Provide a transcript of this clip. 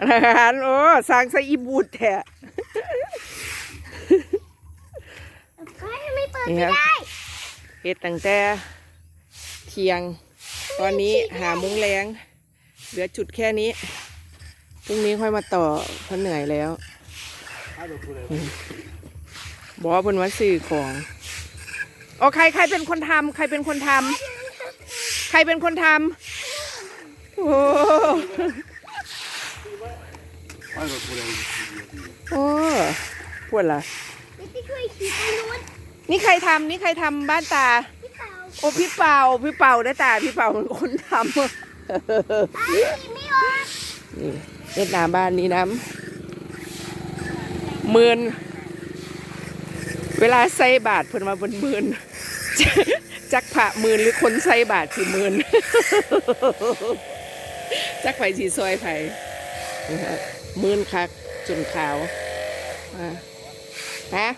อาหารโอ้สร้างใส่อีบูดแท้เฮ้ยทำไมเปิดนี่ไม่ครับได้เฮ็ดตั้งแต่เที่ยง ตอนนี้หามุ้งแรงเหลือจุดแค่นี้พรุ่งนี้ค่อยมาต่อเพราะเหนื่อยแล้วบอกว่าเพิ่นว่าซื้อของโอ้ใครใครเป็นคนทำใครเป็นคนทำใครเป็นคนทำโอ้ โอ้ปวดละไม่ได้ช่วยขี่ไปนู้นนี่ใครทำนี่ใครทำบ้านตาพี่เต่าโอ้พี่เป่าพี่เป่าได้ตาพี่เป่าเป็นคนทำตาขี่ไม่ออกนี่เวียดนามบ้านนี้น้ำหมื่นเวลาใส่บาทเพิ่นมาบนหมื่นจักผ่าหมื่นหรือคนใส่บาทสี่หมื่นจักไผ่สีซอยไผ่นะฮะห มื่นคักจนขาวอะฮะ